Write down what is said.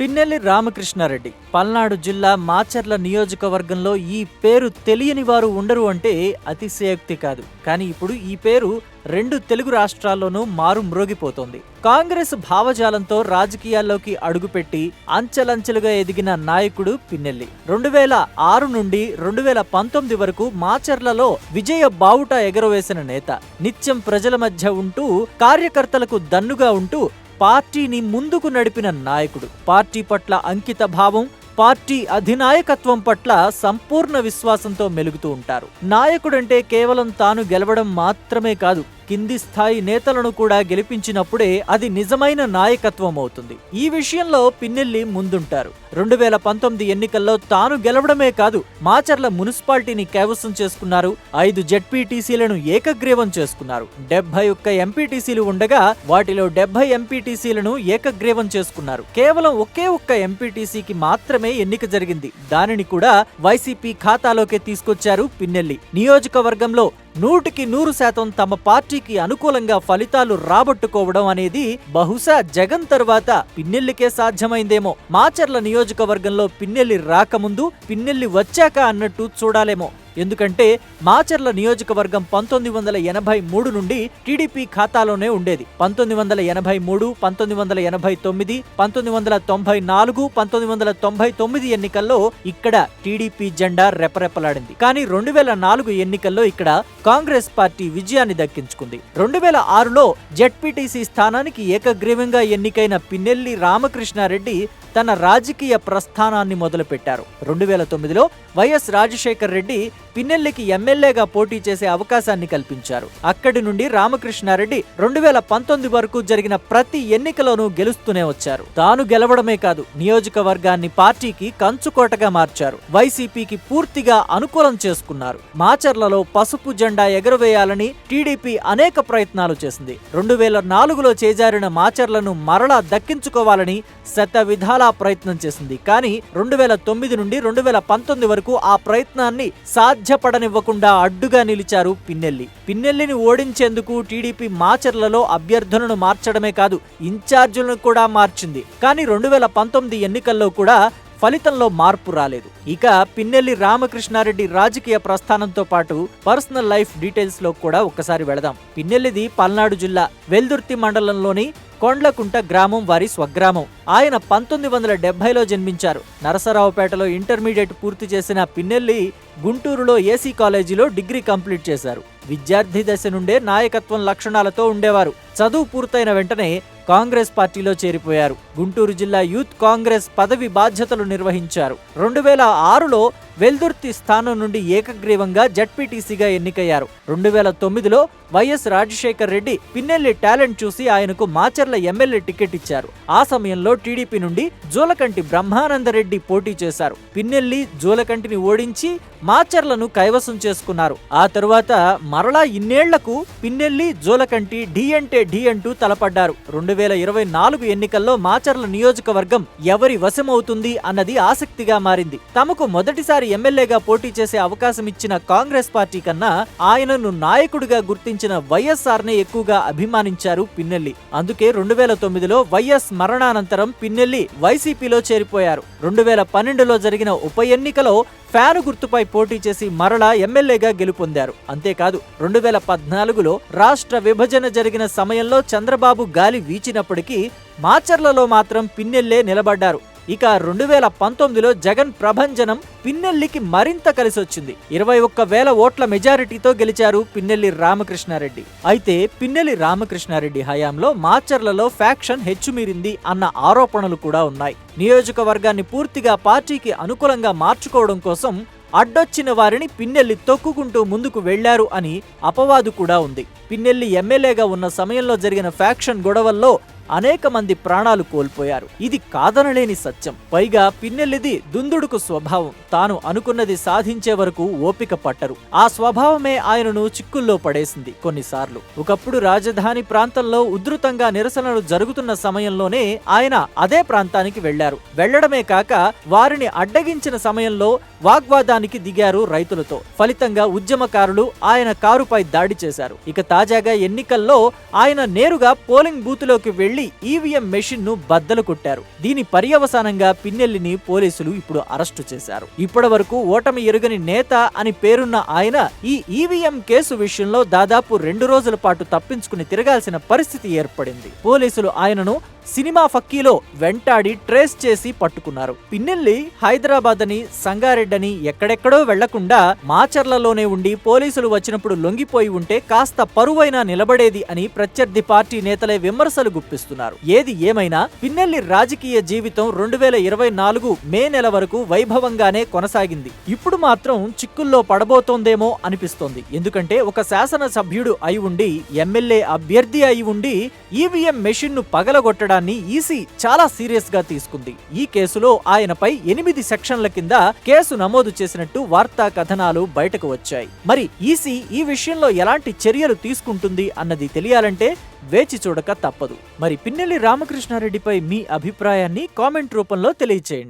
పిన్నెల్లి రామకృష్ణారెడ్డి. పల్నాడు జిల్లా మాచర్ల నియోజకవర్గంలో ఈ పేరు తెలియని వారు ఉండరు అంటే అతిశయోక్తి కాదు. కానీ ఇప్పుడు ఈ పేరు రెండు తెలుగు రాష్ట్రాల్లోనూ మారు మ్రోగిపోతోంది. కాంగ్రెస్ భావజాలంతో రాజకీయాల్లోకి అడుగుపెట్టి అంచెలంచెలుగా ఎదిగిన నాయకుడు పిన్నెల్లి. రెండు వేల ఆరు నుండి రెండు వేల పంతొమ్మిది వరకు మాచర్లలో విజయ బావుట ఎగరవేసిన నేత. నిత్యం ప్రజల మధ్య ఉంటూ కార్యకర్తలకు దన్నుగా ఉంటూ పార్టీని ముందుకు నడిపిన నాయకుడు. పార్టీ పట్ల అంకిత భావం పార్టీ అధినాయకత్వం పట్ల సంపూర్ణ విశ్వాసంతో మెలుగుతూ ఉంటారు. నాయకుడంటే కేవలం తాను గెలవడం మాత్రమే కాదు కింది స్థాయి నేతలను కూడా గెలిపించినప్పుడే అది నిజమైన నాయకత్వం అవుతుంది ఈ విషయంలో పిన్నెల్లి ముందుంటారు. రెండు వేల పంతొమ్మిది ఎన్నికల్లో తాను గెలవడమే కాదు మాచర్ల మున్సిపాలిటీని కైవసం చేసుకున్నారు. ఐదు జెడ్పీటీసీలను ఏకగ్రీవం చేసుకున్నారు. డెబ్బై ఒక్క ఎంపీటీసీలు ఉండగా వాటిలో డెబ్బై ఎంపీటీసీలను ఏకగ్రీవం చేసుకున్నారు. కేవలం ఒకే ఒక్క ఎంపీటీసీకి మాత్రమే ఎన్నిక జరిగింది. దానిని కూడా వైసీపీ ఖాతాలోకి తీసుకొచ్చారు పిన్నెల్లి. నియోజకవర్గంలో నూటికి నూరు శాతం తమ పార్టీకి అనుకూలంగా ఫలితాలు రాబట్టుకోవడం అనేది బహుశా జగన్ తర్వాత పిన్నెల్లికే సాధ్యమైందేమో. మాచర్ల నియోజకవర్గంలో పిన్నెల్లి రాకముందు పిన్నెల్లి వచ్చాక అన్నట్టు చూడాలేమో. ఎందుకంటే మాచర్ల నియోజకవర్గం పంతొమ్మిది వందల ఎనభై మూడు నుండి టీడీపీ ఖాతాలోనే ఉండేది. పంతొమ్మిది వందల ఎనభై మూడు పంతొమ్మిది వందల ఎనభై తొమ్మిది పంతొమ్మిది వందల తొంభై నాలుగు పంతొమ్మిది వందల తొంభై తొమ్మిది ఎన్నికల్లో ఇక్కడ టీడీపీ జెండా రెపరెపలాడింది. కానీ రెండు వేల నాలుగు ఎన్నికల్లో ఇక్కడ కాంగ్రెస్ పార్టీ విజయాన్ని దక్కించుకుంది. రెండు వేల ఆరులో జెడ్పీటీసీ స్థానానికి ఏకగ్రీవంగా ఎన్నికైన పిన్నెల్లి రామకృష్ణారెడ్డి తన రాజకీయ ప్రస్థానాన్ని మొదలుపెట్టారు. రెండు వేల తొమ్మిదిలో వైఎస్ రాజశేఖర్ రెడ్డి పిన్నెల్లికి ఎమ్మెల్యేగా పోటీ చేసే అవకాశాన్ని కల్పించారు. అక్కడి నుండి రామకృష్ణారెడ్డి రెండు వేల పంతొమ్మిది వరకు జరిగిన ప్రతి ఎన్నికలోనూ గెలుస్తూనే వచ్చారు. తాను గెలవడమే కాదు నియోజకవర్గాన్ని పార్టీకి కంచుకోటగా మార్చారు. వైసీపీకి పూర్తిగా అనుకూలం చేసుకున్నారు. మాచర్లలో పసుపు జెండా ఎగురవేయాలని టీడీపీ అనేక ప్రయత్నాలు చేసింది. రెండు వేల నాలుగులో చేజారిన మాచర్లను మరలా దక్కించుకోవాలని శత విధాలా ప్రయత్నం చేసింది. కానీ రెండు వేల తొమ్మిది నుండి రెండు వేల పంతొమ్మిది వరకు ఆ ప్రయత్నాన్ని సాధ్యపడనివ్వకుండా అడ్డుగా నిలిచారు పిన్నెల్లి. పిన్నెల్లిని ఓడించేందుకు టీడీపీ మాచర్లలో అభ్యర్థులను మార్చడమే కాదు ఇన్ఛార్జీలను కూడా మార్చింది. కానీ రెండు వేల పంతొమ్మిది ఎన్నికల్లో కూడా ఫలితంలో మార్పు రాలేదు. ఇక పిన్నెల్లి రామకృష్ణారెడ్డి రాజకీయ ప్రస్థానంతో పాటు పర్సనల్ లైఫ్ డీటెయిల్స్లో కూడా ఒక్కసారి వెళదాం. పిన్నెల్లిది పల్నాడు జిల్లా వెల్దుర్తి మండలంలోని కొండ్లకుంట గ్రామం వారి స్వగ్రామం. ఆయన పంతొమ్మిది వందల డెబ్బైలో జన్మించారు. నరసరావుపేటలో ఇంటర్మీడియట్ పూర్తి చేసిన పిన్నెల్లి గుంటూరులో ఏసీ కాలేజీలో డిగ్రీ కంప్లీట్ చేశారు. విద్యార్థి దశ నుండే నాయకత్వం లక్షణాలతో ఉండేవారు. చదువు పూర్తయిన వెంటనే కాంగ్రెస్ పార్టీలో చేరిపోయారు. గుంటూరు జిల్లా యూత్ కాంగ్రెస్ పదవి బాధ్యతలు నిర్వహించారు. రెండు వేల ఆరులో వెల్దుర్తి స్థానం నుండి ఏకగ్రీవంగా జడ్పీటీసీగా ఎన్నికయ్యారు. రెండు వేల తొమ్మిదిలో Y S Rajasekhar Reddy Pinnelli talent చూసి ఆయనకు మాచర్ల ఎమ్మెల్యే టికెట్ ఇచ్చారు. ఆ సమయంలో టీడీపీ నుండి జూలకంటి బ్రహ్మానందరెడ్డి పోటీ చేశారు. పిన్నెల్లి జూలకంటిని ఓడించి మాచర్లను కైవసం చేసుకున్నారు. ఆ తరువాత మరలా ఇన్నేళ్ళకు పిన్నెల్లి జూలకంటి ఢీ అంటే ఢీ అంటూ తలపడ్డారు. రెండు వేల ఇరవై నాలుగు ఎన్నికల్లో మాచర్ల నియోజకవర్గం ఎవరి వశమవుతుంది అన్నది ఆసక్తిగా మారింది. తమకు మొదటిసారి ఎమ్మెల్యేగా పోటీ చేసే అవకాశం ఇచ్చిన కాంగ్రెస్ పార్టీ కన్నా ఆయనను నాయకుడిగా గుర్తించిన వైఎస్ఆర్ నే ఎక్కువగా అభిమానించారు పిన్నెల్లి. అందుకే రెండు వేల తొమ్మిదిలో వైఎస్ మరణానంతరం పిన్నెల్లి వైసీపీలో చేరిపోయారు. రెండు వేల పన్నెండులో జరిగిన ఉప ఎన్నికలో ఫ్యాను గుర్తుపై పోటీ చేసి మరలా ఎమ్మెల్యేగా గెలుపొందారు. అంతేకాదు రెండు వేల పద్నాలుగులో రాష్ట్ర విభజన జరిగిన సమయంలో చంద్రబాబు గాలి వీచినప్పటికీ మాచర్లలో మాత్రం పిన్నెల్లే నిలబడ్డారు. ఇక రెండు వేల పంతొమ్మిదిలో జగన్ ప్రభంజనం పిన్నెల్లికి మరింత కలిసొచ్చింది. ఇరవై ఒక్క వేల ఓట్ల మెజారిటీతో గెలిచారు పిన్నెల్లి రామకృష్ణారెడ్డి. అయితే పిన్నెల్లి రామకృష్ణారెడ్డి హయాంలో మాచర్లలో ఫ్యాక్షన్ హెచ్చుమీరింది అన్న ఆరోపణలు కూడా ఉన్నాయి. నియోజకవర్గాన్ని పూర్తిగా పార్టీకి అనుకూలంగా మార్చుకోవడం కోసం అడ్డొచ్చిన వారిని పిన్నెల్లి తొక్కుకుంటూ ముందుకు వెళ్ళారు అని అపవాదు కూడా ఉంది. పిన్నెల్లి ఎమ్మెల్యేగా ఉన్న సమయంలో జరిగిన ఫ్యాక్షన్ గొడవల్లో అనేక మంది ప్రాణాలు కోల్పోయారు. ఇది కాదనలేని సత్యం. పైగా పిన్నెల్లిది దుందుడుకు స్వభావం. తాను అనుకున్నది సాధించే వరకు ఓపిక పట్టరు. ఆ స్వభావమే ఆయనను చిక్కుల్లో పడేసింది కొన్నిసార్లు. ఒకప్పుడు రాజధాని ప్రాంతంలో ఉధృతంగా నిరసనలు జరుగుతున్న సమయంలోనే ఆయన అదే ప్రాంతానికి వెళ్ళారు వెళ్ళడమే కాక వారిని అడ్డగించిన సమయంలో వాగ్వాదానికి దిగారు రైతులతో. ఫలితంగా ఉద్యమకారులు ఆయన కారుపై దాడి చేశారు. ఇక తాజాగా ఎన్నికల్లో ఆయన నేరుగా పోలింగ్ బూత్లోకి వెళ్ళి వెళ్ళి ఈవీఎం మెషిన్ను బద్దలు కొట్టారు. దీని పర్యవసానంగా పిన్నెల్లిని పోలీసులు ఇప్పుడు అరెస్టు చేశారు. ఇప్పటి వరకు ఓటమి ఎరుగని నేత అని పేరున్న ఆయన ఈ ఈవీఎం కేసు విషయంలో దాదాపు రెండు రోజుల పాటు తప్పించుకుని తిరగాల్సిన పరిస్థితి ఏర్పడింది. పోలీసులు ఆయనను సినిమా ఫక్కీలో వెంటాడి ట్రేస్ చేసి పట్టుకున్నారు. పిన్నెల్లి హైదరాబాద్ అని సంగారెడ్డని ఎక్కడెక్కడో వెళ్ళకుండా మాచర్లలోనే ఉండి పోలీసులు వచ్చినప్పుడు లొంగిపోయి ఉంటే కాస్త పరువైనా నిలబడేది అని ప్రత్యర్థి పార్టీ నేతలే విమర్శలు గుప్పిస్తున్నారు. ఏది ఏమైనా పిన్నెల్లి రాజకీయ జీవితం రెండు వేల ఇరవై నాలుగు మే నెల వరకు వైభవంగానే కొనసాగింది. ఇప్పుడు మాత్రం చిక్కుల్లో పడబోతోందేమో అనిపిస్తోంది. ఎందుకంటే ఒక శాసనసభ్యుడు అయి ఉండి ఎమ్మెల్యే అభ్యర్థి అయి ఉండి ఈవీఎం మెషిన్ను పగలగొట్టడం పగలగొట్టడాన్ని ఈసీ చాలా సీరియస్గా తీసుకుంది. ఈ కేసులో ఆయనపై ఎనిమిది సెక్షన్ల కింద కేసు నమోదు చేసినట్టు వార్తా కథనాలు బయటకు వచ్చాయి. మరి ఈసీ ఈ విషయంలో ఎలాంటి చర్యలు తీసుకుంటుంది అన్నది తెలియాలంటే వేచి చూడక తప్పదు. మరి పిన్నెల్లి రామకృష్ణారెడ్డిపై మీ అభిప్రాయాన్ని కామెంట్ రూపంలో తెలియచేయండి.